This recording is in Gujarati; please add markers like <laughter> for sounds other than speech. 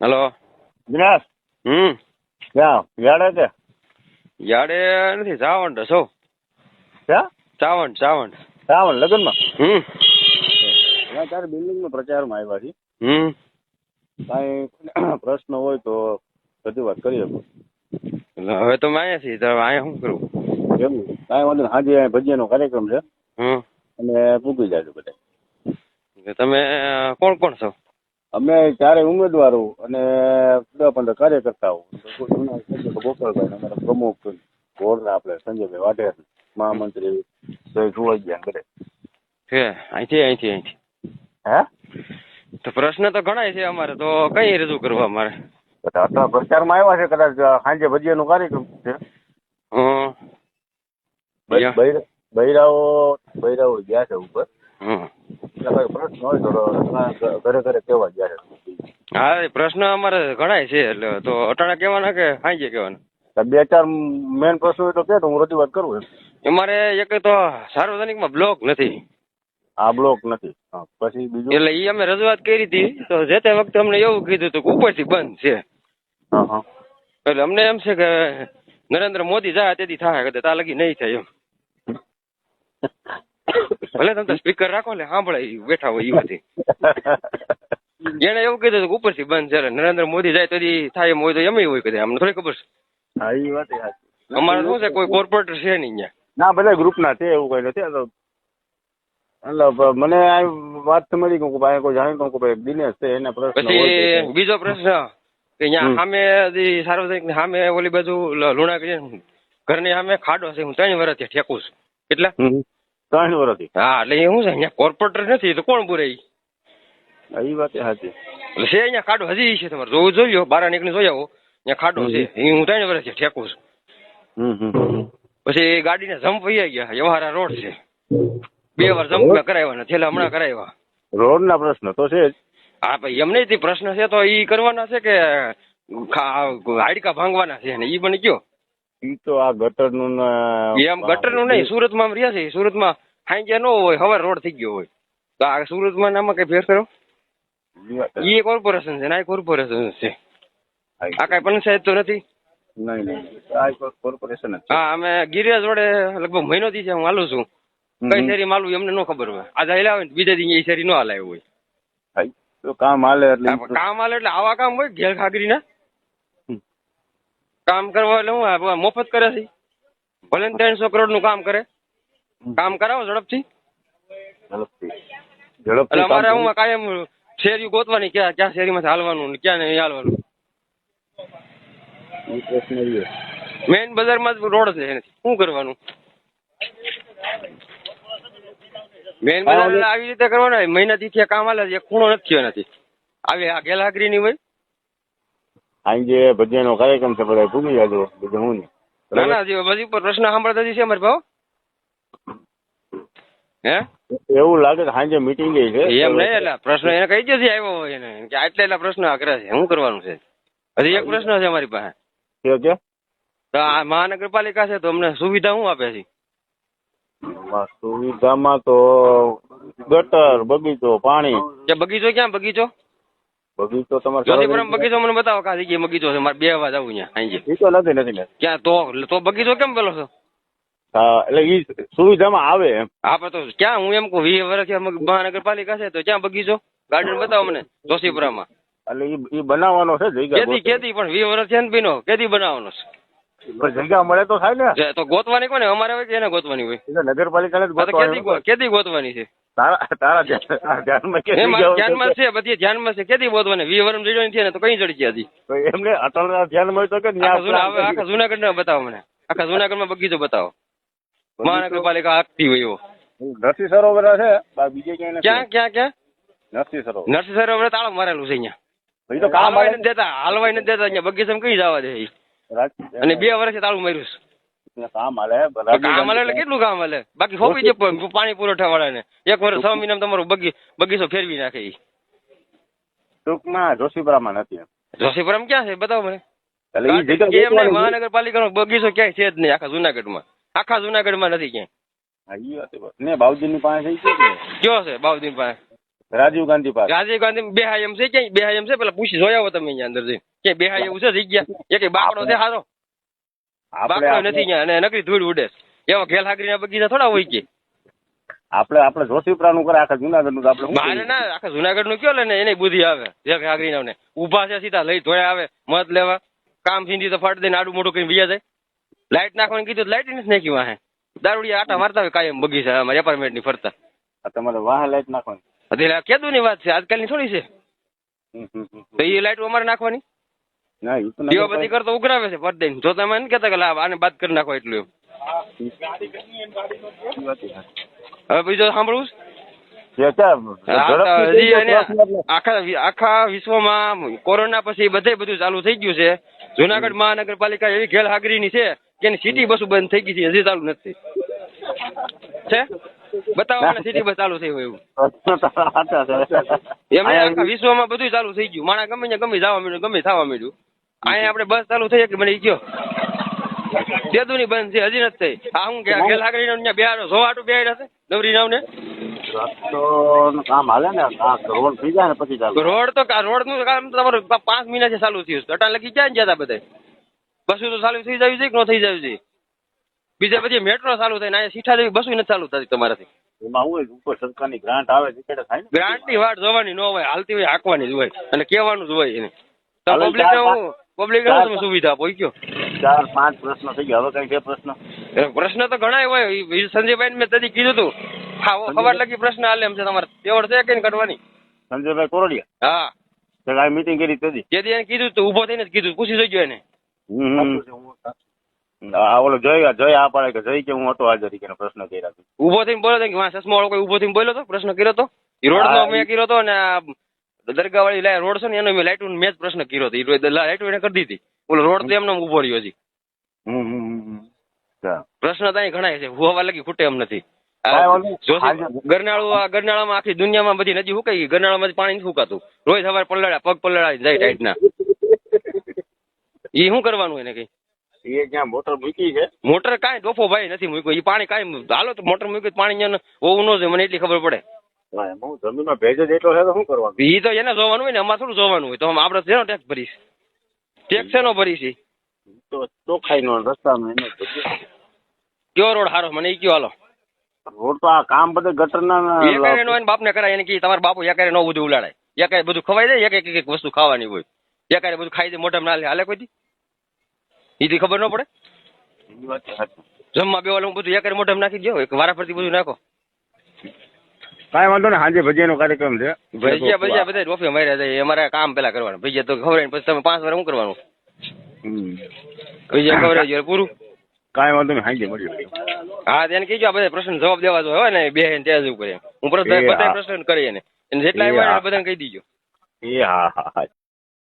હલો. દિનેશ હમ. ક્યાં? યાડે કે? યાડે નથી ચાવંડ છો ક્યાં? ચાવંડ ચાવંડ રાવણ લગ્નમાં? હમ. તારે બિલ્ડિંગનો પ્રચારમાં આવ્યા છે હમ. કાંઈ <clears throat> પ્રશ્ન હોય તો રજૂઆત કરી શકો. એટલે હવે તો અહીંયા છીએ તો અહીંયા શું કરું? એવું કાંઈ વાંધો અહીંયા ભજીયાનો કાર્યક્રમ છે. હમ. અને પૂકી જાજો બધા. તમે કોણ કોણ છો? અમે ચારે ઉમેદવારો અને દસ પંદર કાર્યકર્તાઓ ગોપાલભાઈ અમારા પ્રમુખ ગોળના આપણે સંજયભાઈ વાઢેર મહામંત્રી જય સુવાજીયા કરે છે અહીંથી અહીંથી અહીંથી. હે? તો પ્રશ્ન તો ઘણા છે અમારે તો કઈ રજૂ કરવા અમારે? અત્યારે પ્રચારમાં આવ્યા છે કદાચ સાંજે ભજીયાનો કાર્યક્રમ છે. બૈરાઓ બૈરાઓ ગયા છે ઉપર. હમ. એટલે કાંઈ પ્રશ્ન હોય તો ઘરે ઘરે કેવા ગયા હા એ પ્રશ્ન અમારે ઘણા છે એટલે તો અટાણા કહેવાના કે કહેવાના? કેવાના બે ચાર મેન પ્રશ્ન હોય તો કે હું રજૂઆત કરું એમ. અમારે એક તો સાર્વજનિકમાં બ્લોક નથી. આ બ્લોક નથી. પછી બીજું? એટલે ઈ અમે રજૂઆત કરી હતી તો જે તે વખતે અમને એવું કીધું હતું કે ઉપરથી બંધ છે. એટલે અમને એમ છે કે નરેન્દ્ર મોદી જાય તેથી થાય કદાચ તા લગી નહીં થાય એમ. <laughs> ભલે તમે સ્પીકર રાખો એટલે સાંભળે બેઠા હોય ઈ એને એવું કીધું કે ઉપરથી બંધ છે નરેન્દ્ર મોદી જાય તો થાય એમ હોય તો એમ હોય કદાચ અમને થોડી ખબર છે. હા એ વાત અમારે શું છે કોઈ કોર્પોરેટર છે નહીં અહીંયા? ના બધા ગ્રુપના છે એવું કઈ નથી. એટલે મને આ વાત મળી કે ભાઈ કોઈ જાણી કે ભાઈ દિનેશ છે એના પ્રશ્ન પછી બીજો પ્રશ્ન કે અહીંયા સામે સાર્વજનિક સામે ઓલી બાજુ લુણા ઘરની સામે ખાડો છે હું ત્રણ વર્ષથી ઠેકું છું. કેટલા? હમ. ત્રણ વર્ષથી હા એટલે એ શું છે અહીંયા કોર્પોરેટર નથી તો કોણ બોરે એ વાત એ સાચી. એટલે છે અહીંયા ખાડો હજી છે તમારે જોવું જોઈ લો બારા નીકળી જોઈ આવો. અહીંયા ખાડો છે એ હું ત્રણ વર્ષથી ઠેકું છું. પછી એ ગાડીને જમ્પ વહી ગયા વ્યવહારા રોડ છે. બે વાર જમ્પ કરાવ્યા નથી એટલે હમણાં કરાવ્યા. રોડના પ્રશ્ન તો છે હા ભાઈ એમ નહીં પ્રશ્ન છે તો એ કરવાના છે કે હાડકા ભાંગવાના છે ને ઈ મને કયો? ઈ તો આ ગટરનું ને એમ ગટરનું નહીં સુરતમાં રહ્યા છે સુરતમાં હાંજે ન હોય હવે રોડ થઈ ગયો હોય. તો આ સુરતમાં ને આમાં કઈ ફેર કરો ઈ કોર્પોરેશન છે ને આ કોર્પોરેશન છે. આ કઈ પંચાયત તો નથી? નહીં નહીં કોર્પોરેશન હા અમે ગિરિરાજ રોડે લગભગ મહિનો થી છે હું હાલું છું. કઈ. શેરી માલું એમને નો ખબર હોય. આજે હાલ્યા હોય બીજા દી એ શેરી નો હલાવ્યું હોય. તો કામ હાલે એટલે કામ હાલે એટલે આવા કામ હોય ઘેર ખાગરી ના. કામ કરવા એટલે હું મફત કરે છે. ભલે ત્રણસો કરોડનું કામ કરે. કામ કરાવો ઝડપથી. ઝડપથી. અમારે હું કાયમ શેરી ગોતવાની ક્યાં ક્યાં શેરીમાંથી હાલવાનું ને ક્યાં નહીં હાલવાનું. મેઇન બજારમાં જ રોડ છે. શું કરવાનું? મેઇન બજાર આવી રીતે કરવાનું. મહિનાથી ત્યાં કામ હાલે છે. એક ખૂણો નથી થયો નથી આવી આ ગેલાગરી ની હોય. સાંજે ભજીયાનો કાર્યક્રમ છે બધા ભૂલી જાજો બીજું હું નહીં. ના ના જે બધી પ્રશ્ન સાંભળતા જ છે અમારે ભાવ. હે? એવું લાગે કે સાંજે મીટિંગ છે. એમ નહીં એટલે પ્રશ્ન એને કઈ જશે આવ્યો હોય એને. કે આટલા એટલા પ્રશ્ન આકરા કરે છે શું કરવાનું છે? હજી એક પ્રશ્ન છે અમારી પાસે. કે કે? તો આ મહાનગરપાલિકા છે તો અમને સુવિધા શું આપે છે? માં સુવિધામાં તો ગટર બગીચો પાણી. કે બગીચો ક્યાં બગીચો? બગીચો તમારે જ્યોતિપુરમ બગીચો મને બતાવો કા જગ્યાએ બગીચો છે મારે બે વાર જવું ત્યાં ઈ તો નથી નથી. ક્યાં તો તો બગીચો કેમ પેલો છો? એટલે ઈ સુવિધામાં આવે એમ. હા પણ તો ક્યાં હું એમ કહું વીસ વર્ષથી મહાનગરપાલિકા છે તો ક્યાં બગીચો? ગાર્ડન બતાવો મને જોશીપુરામાં. એટલે ઈ બનાવવાનો છે જગ્યા કેદી કેદી પણ વીસ વર્ષ છે ને બીનો કેદી બનાવવાનો છે? જગ્યા મળે તો થાય ને. તો ગોતવાની કોને? અમારે હોય કે એને ગોતવાની હોય? એટલે નગરપાલિકાને જ ગોતવાની. કેદી ગોતવાની છે? તારા તારા ધ્યાનમાં કે ધ્યાનમાં છે? બધી ધ્યાનમાં છે. કેદી ગોતવાની? વીસ વર્ષ જડ્યો નથી ને તો કઈ જડી ગયા હતી તો એમને અટલના ધ્યાનમાં હોય તો કે આખા જુનાગઢ બતાવો મને. આખા જુનાગઢમાં બગીચો બતાવો. મહાનગરપાલિકા આખતી હોય એવો. નરસિંહ સરોવર છે. બીજે ક્યાંય ક્યાં ક્યાં ક્યાં? નરસિંહ સરોવર નરસિંહ સરોવર તાળું મારેલું છે અહીંયા. તો કામ દેતા. હાલવાય નથી દેતા. અહીંયા બગીચામાં કઈ જવા દે અને બે વર્ષે તાળું માર્યું છે. કામ હાલે કામ હાલે એટલે કેટલું કામ હાલે? બાકી હોપી દે પાણી પુરવઠા વાળાને એક વર્ષ છ મહિનામાં તમારું બગી બગીચો ફેરવી નાખે ઈ. ટૂંકમાં જોશીપુરામાં નથી એમ. ક્યાં છે? બતાવો મને. નહીં? મહાનગરપાલિકાનો બગીચો ક્યાંય છે જ નહીં આખા જુનાગઢમાં. આખા જુનાગઢમાં નથી ક્યાંય. ને પાસે કયો છે? બાઉદીન પાસે? રાજીવ ગાંધી પાસે. રાજીવ ગાંધી બે હાયમ છે ક્યાંય? બે હાયમ છે? પેલા પૂછી જોયા હો તમે અહીંયા અંદર જઈને. ક્યાંય બેહાય એવું છે જગ્યા એ કઈ બાકડો છે સારો બાકડો નથી અને નકરી ધૂળ ઉડે એમાં ઘેલ હાગરી ના બગીચા થોડા હોય કે. આપણે આપણે જોશીપરાનું કરે આખા જુનાગઢનું તો આપણે મારે ના આખા જુનાગઢનું કયો ને એને બુદ્ધિ આવે જે હાગરી ને ઊભા છે સીધા લઈ ધોયા આવે મત લેવા. કામ સિંધી તો ફાટ દઈને આડું મોટું કરીને વિયા જાય. લાઈટ નાખવાનું કીધું લાઈટ નથી નાખી વાહે. દારૂડી આટા મારતા હોય કાયમ બગીચા અમારી એપાર્ટમેન્ટની ફરતા. તમારે વાહ લાઈટ નાખવાની. કેદુ ની વાત છે આજકાલની થોડી છે. તો એ લાઈટ અમારે નાખવાની. ના ના દીવાબત્તી કરતો ઉઘરાવે છે પડદે જો તમે એમ કેતા કે લાવ આને બાદ કરી નાખો એટલું એમ. હવે બીજું સાંભળવું. આખા આખા વિશ્વમાં કોરોના પછી બધે બધું ચાલુ થઈ ગયું છે. જુનાગઢ મહાનગરપાલિકા એવી ઘેલ હાગરીની છે કે સિટી બસો બંધ થઈ ગઈ છે હજી ચાલુ નથી. છે? બતાવો મને સિટી બસ ચાલુ થઈ એવું. એમને વિશ્વમાં બધું ચાલુ થઈ ગયું. માણસ ગમે ને ગમે જવા મળ્યું ગમે થવા માંડ્યું. અહીંયા આપણે બસ ચાલુ થઈ કે મને ઈ કયો. તેદુની બંધ છે હજી નથી થઈ. આ હું ઘેલ હાગરીને અહીંયા બેહાડો જોવાટું બેહાડ્યા છે નવરી નાવને રસ્તોનું કામ હાલે ને રોડ થઈ જાય ને પછી ચાલુ. રોડ તો રોડનું કામ તમારું પાંચ પાંચ મહિનાથી ચાલુ થયું છે. અટાણ લગી જાય ને જતા બધા બસો તો ચાલુ થઈ જવી જોઈએ કે ન થઈ જવી જોઈએ બીજા બધી મેટ્રો ચાલુ થાય ને અહીંયા સીઠા જેવી બસો નથી ચાલુ થતી તમારાથી. એમાં હું ઉપર સરકારની ગ્રાન્ટ આવે છે થાય ને? ગ્રાન્ટની વાટ જોવાની ન હોય હાલતી હોય હાંકવાની જ હોય. અને કહેવાનું જ હોય એને. પબ્લિક ને હું પબ્લિક ને તમે સુવિધા આપો કયો? ચાર પાંચ પ્રશ્ન થઈ ગયા. હવે કઈ છે પ્રશ્ન? પ્રશ્ન તો ઘણા હોય. સંજયભાઈ ને મેં તદી કીધું હતું હા ઓ ખબર લગી પ્રશ્ન હાલે એમ છે તમારે. તેવડ છે કે કરવાની? કાઢવાની સંજયભાઈ કોરડિયા? હા. તો આ મીટિંગ કરી તદી? જેથી એને કીધું તો ઊભો થઈને જ કીધું પૂછી જોઈજો એને. આ ઓલો જોઈ જય આ પાડે કે જોઈ કે હું હતો હાજર કે પ્રશ્ન કર્યા છે ઊભો થઈને બોલ્યો કે વાં ચશ્મા વાળો કોઈ થઈને બોલ્યો તો? પ્રશ્ન કર્યો તો? એ રોડ નો મેં કર્યો તો અને આ દરગાહ વાળી રોડ છે ને એનો મેં લાઈટ મેં જ પ્રશ્ન કર્યો હતો. એ લાઈટ એને કરી દીધી. ઓલો રોડ તો એમને એમ ઊભો રહ્યો હજી. પ્રશ્ન તો અહીં ઘણા છે. હોવા લગી ખૂટે એમ નથી. ગરનાળું આ ગરનાળામાં આખી દુનિયામાં બધી નદી સુકાઈ ગઈ ગરનાળામાંથી પાણી સુકાતું રોજ સવારે પલળ્યા પગ પલળાય જાય ટાઈટના. એ શું કરવાનું એને કઈ? એ જ્યાં મોટર મૂકી છે. મોટર કાંઈ ડોફો ભાઈ નથી મૂક્યો. એ પાણી કાંઈ હાલો તો મોટર મૂક્યું પાણી અહીંયા હોવું ન જોઈએ મને એટલી ખબર પડે. જમીન હું જમીનમાં ભેજ જ એટલો છે તો શું કરવાનું? ઈ તો એને જોવાનું હોય ને અમારે થોડું જોવાનું હોય. તો આપણે શેનો ટેક્સ ભરીશ? ટેક્સ શેનો ભરીશ? તો ચોખ્ખાઈનો રસ્તાનો એનો. કયો રોડ હારો? મને ઈ કયો હાલો. રોડ તો આ કામ બધે ગટરના ના નો એને બાપને કરાય એને કે તમારા બાપુ એકારે નો બધું ઉલાડાય એકારે બધું ખવાય જાય એક એક એક વસ્તુ ખાવાની હોય. એકારે બધું ખાઈ દે મોઢામાં ના લે. હાલે કોઈ દી? ઈથી ખબર ન પડે. જમવા બે વાળું બધું એક મોઢામાં નાખી દો એક વારા ફરતી બધું નાખો. કાંઈ વાંધો ને સાંજે ભજીયાનો કાર્યક્રમ છે. ભજીયા ભજીયા બધા રોફી માર્યા જાય અમારે કામ પેલા કરવાનું. ભજીયા તો ખબર પછી તમે પાંચ વાર શું કરવાનું. ભજીયા ખબર દો પૂરું? કાંઈ વાંધો નહીં સાંજે મળીએ હા તેને આ બધા પ્રશ્ન જવાબ દેવા જો હોય ને બે ત્યાં જવું કરે હું બધા બધા પ્રશ્ન કરી એને જેટલા આવ્યા બધાને કહી દીજો. એ હા હા હા.